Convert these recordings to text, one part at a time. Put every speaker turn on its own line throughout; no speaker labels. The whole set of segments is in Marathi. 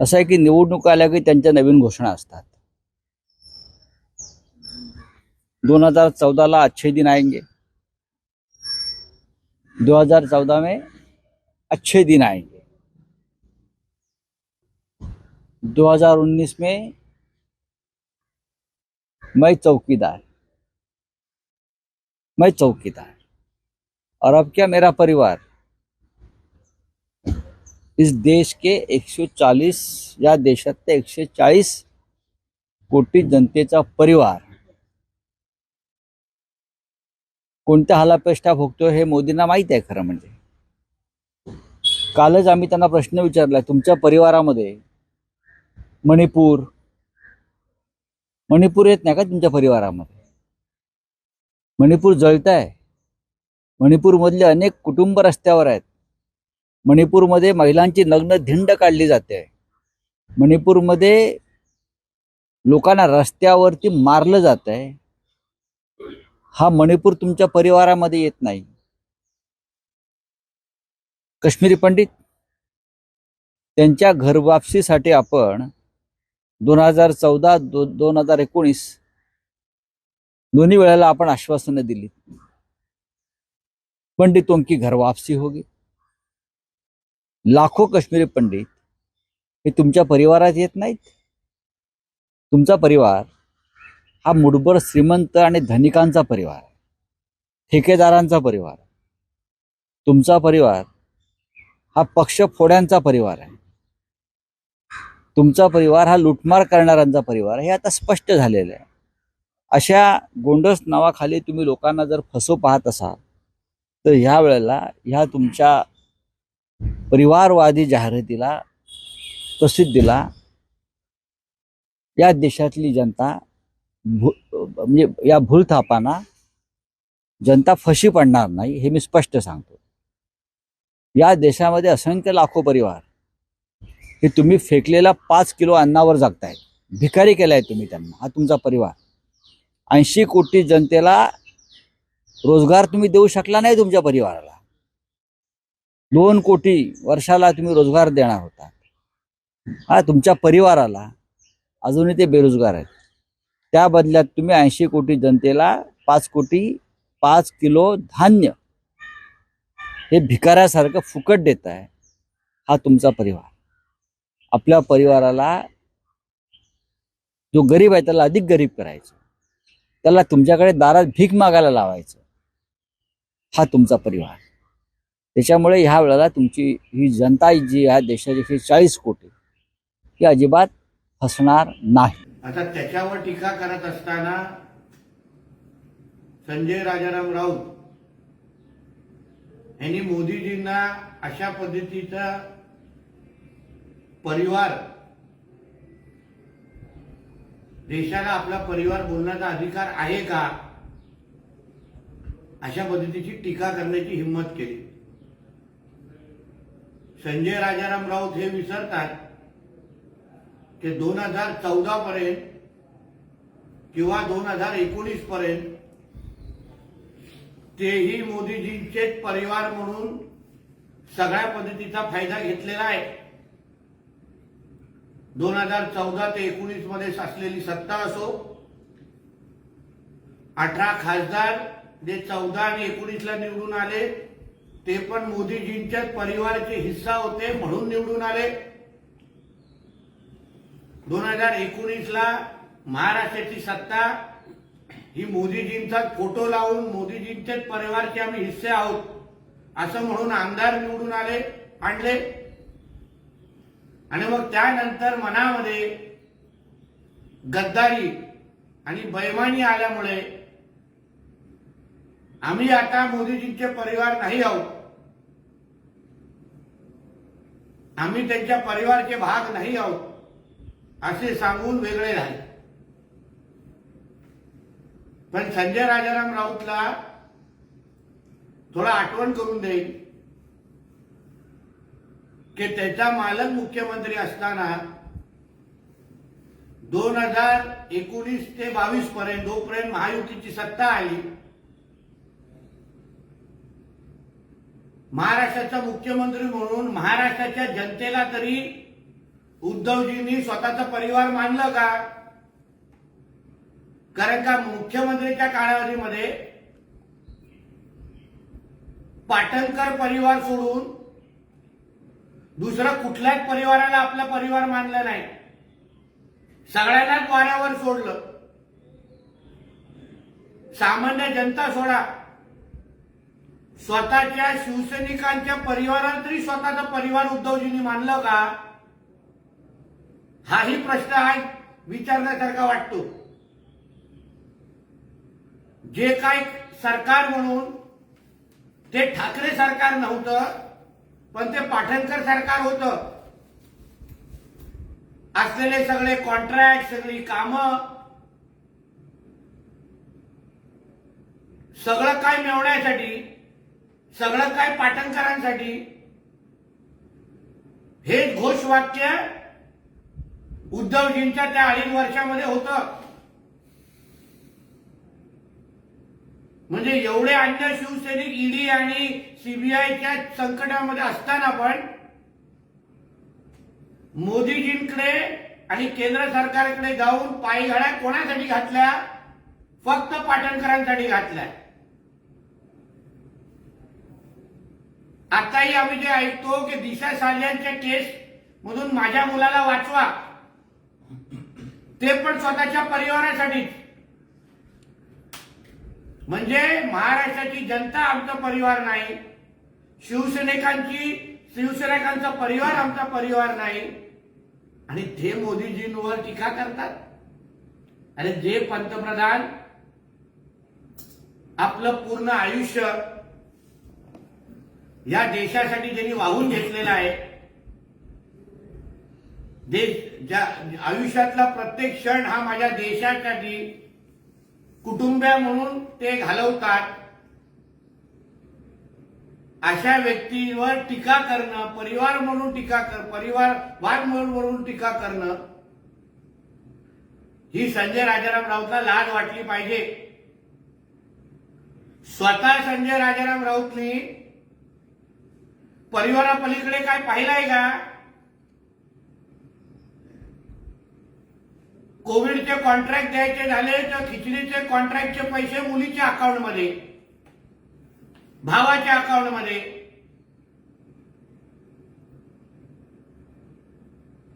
असं आहे की निवडणूक आल्या की त्यांच्या नवीन घोषणा असतात. दोन हजार चौदाला अच्छे दिन आएंगे. दो हजार चौदह में अच्छे दिन आएंगे. 2019 में मैं चौकीदार. मैं चौकीदार. और अब क्या मेरा परिवार? इस देश के 140 या देशातल्या एकशे चाळीस कोटी जनतेचा परिवार. कोणत्या हालापेष्टा भोगतोय हे मोदींना माहीत आहे खरं म्हणजे. कालच आम्ही त्यांना प्रश्न विचारलाय तुमच्या परिवारामध्ये मणिपूर मणिपूर येत नाही का तुमच्या परिवारामध्ये? मणिपूर जळत आहे मणिपूरमधले अनेक कुटुंब रस्त्यावर आहेत. मणिपूरमध्ये महिलांची नग्न धिंड काढली जाते. मणिपूरमध्ये लोकांना रस्त्यावरती मारलं जात आहे हा मणिपूर तुमच्या परिवारामध्ये येत नाही. काश्मीरी पंडित त्यांच्या घरवापसीसाठी आपण दोन हजार चौदा दो दोन हजार एकोणीस दोन्ही वेळेला आपण आश्वासनं दिली पंडितों की घर वापसी होगी लाखो काश्मीरी पंडित हे तुमच्या परिवारात येत नाहीत? तुमचा परिवार हा मुठभर श्रीमंत आणि धनिकांचा परिवार आहे. ठेकेदारांचा परिवार तुमचा परिवार हा पक्ष फोड्यांचा परिवार आहे. तुमचा परिवार हा लुटमार करणाऱ्यांचा परिवार हे आता स्पष्ट झालेलं आहे. अशा गोंडस नावाखाली तुम्ही लोकांना जर फसव पाहत असाल तर ह्या वेळेला ह्या तुमच्या परिवारवादी जाहिरातीला प्रसिद्धीला या देशातली जनता भू म्हणजे या भूलथापांना जनता फशी पडणार नाही हे मी स्पष्ट सांगतो. या देशामध्ये असंख्य लाखो परिवार हे तुम्ही फेकलेला पाच किलो अन्नावर जगताय. भिकारी केलाय तुम्ही त्यांना. हा तुमचा परिवार. ऐंशी कोटी जनतेला रोजगार तुम्ही देऊ शकला नाही तुमच्या परिवाराला. दोन कोटी वर्षाला तुम्ही रोजगार देणार होता. हा तुमच्या परिवाराला अजूनही ते बेरोजगार आहेत. त्या बदल्यात तुम्ही ऐंशी कोटी जनतेला पाच कोटी पाच किलो धान्य हे भिकाऱ्यासारखं फुकट देत आहे हा तुमचा परिवार. आपल्या परिवाराला जो गरीब आहे त्याला अधिक गरीब करायचं. त्याला तुमच्याकडे दारात भीक मागायला लावायचं. हा तुमचा परिवार. त्याच्यामुळे ह्या वेळेला तुमची ही जनता जी आहे देशाची ही चाळीस कोटी ही अजिबात फसणार नाही.
आता त्याच्यावर टीका करत असताना संजय राजाराम राऊत यांनी मोदीजींना अशा पद्धतीचा परिवार देशाला आपला परिवार बोलण्याचा अधिकार आहे का? अशा पद्धतीची टीका करण्याची हिंमत केली. संजय राजाराम राऊत हे विसरतात की दोन हजार चौदा पर्यंत किंवा दोन हजार एकोणीस पर्यंत तेही मोदीजींचेच परिवार म्हणून सगळ्या पद्धतीचा फायदा घेतलेला आहे. दोन हजार चौदा ते एकोणीसमध्ये असलेली सत्ता असो अठरा खासदार जे चौदा आणि एकोणीसला निवडून आले ते पण मोदीजींच्या परिवाराचे हिस्सा होते म्हणून निवडून आले. दोन हजार एकोणीस ला महाराष्ट्राची सत्ता ही मोदीजींचा फोटो लावून मोदीजींचेच परिवारचे आम्ही हिस्से आहोत असं म्हणून आमदार निवडून आले आणले. आणि मग त्यानंतर मनामध्ये गद्दारी आणि बैमानी आल्यामुळे आम्ही आता मोदीजींचे परिवार नाही आहोत. आम्ही त्यांच्या परिवारचे भाग नाही आहोत असे सांगून वेगळे राहिले पण संजय राजाराम राऊतला थोडा आठवण करून देईल की त्याचा मालक मुख्यमंत्री असताना दोन हजार एकोणीस ते बावीस पर्यंत जोपर्यंत महायुतीची सत्ता आली महाराष्ट्राचा मुख्यमंत्री म्हणून महाराष्ट्राच्या जनतेला तरी उद्धवजींनी स्वतःचा परिवार मानलं का? कारण का मुख्यमंत्रीच्या कालावधीमध्ये पाटणकर परिवार सोडून दुसरं कुठल्याच परिवाराला आपला परिवार मानला नाही. सगळ्यांनाच वाऱ्यावर सोडलं. सामान्य जनता सोडा. स्वतःच्या शिवसैनिकांच्या परिवाराला तरी स्वतःचा परिवार उद्धवजींनी मानलं का? हाही प्रश्न आहे विचारण्यासारखा वाटतो. जे काही सरकार म्हणून ते ठाकरे सरकार नव्हतं पण ते पाठणकर सरकार होतं. असलेले सगळे कॉन्ट्रॅक्ट सगळी कामं सगळं काय मिळवण्यासाठी सगळं काय पाटणकरांसाठी? हे घोषवाक्य उद्धवजींच्या त्या अडीच वर्षामध्ये होत. म्हणजे एवढे अन्य शिवसैनिक ईडी आणि सीबीआयच्या संकटामध्ये असताना पण मोदीजींकडे आणि केंद्र सरकारकडे जाऊन पायघड्या कोणासाठी घातल्या? फक्त पाटणकरांसाठी घातल्या. आताही आम्ही जे ऐकतो की दिशा साल्यांच्या केस मधून माझ्या मुलाला वाचवा. ते पण स्वतःच्या परिवारासाठी. म्हणजे महाराष्ट्राची जनता आमचा परिवार नाही. शिवसैनिकांची शिवसैनिकांचा परिवार आमचा परिवार नाही. आणि ते मोदीजींवर टीका करतात अरे जे पंतप्रधान आपलं पूर्ण आयुष्य या देशासाठी ज्यांनी वाहून घेतलेलं आहे देश ज्या आयुष्यातला प्रत्येक क्षण हा माझ्या देशासाठी कुटुंबीय म्हणून ते घालवतात अशा व्यक्तीवर टीका करणं परिवार म्हणून टीका कर परिवार वाद म्हणून टीका करणं ही संजय राजाराम राऊतला लाज वाटली पाहिजे. स्वतः संजय राजाराम राऊतनी परिवारापलीकडे काय पाहिलंय का? कोविडचे कॉन्ट्रॅक्ट द्यायचे झाले तर खिचडीचे कॉन्ट्रॅक्टचे पैसे मुलीच्या अकाउंटमध्ये भावाच्या अकाउंटमध्ये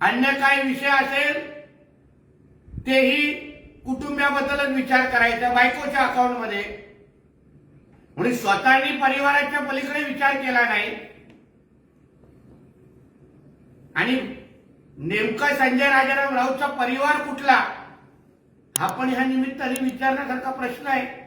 अन्य काही विषय असेल तेही कुटुंबाबद्दलच विचार करायचा बायकोच्या अकाउंटमध्ये म्हणून स्वतःनी परिवाराच्या पलीकडे विचार केला नाही. आणि नेमका संजय राजाराम राऊतचा परिवार कुठला? हा पण ह्या निमित्ताने विचारण्यासारखा प्रश्न आहे.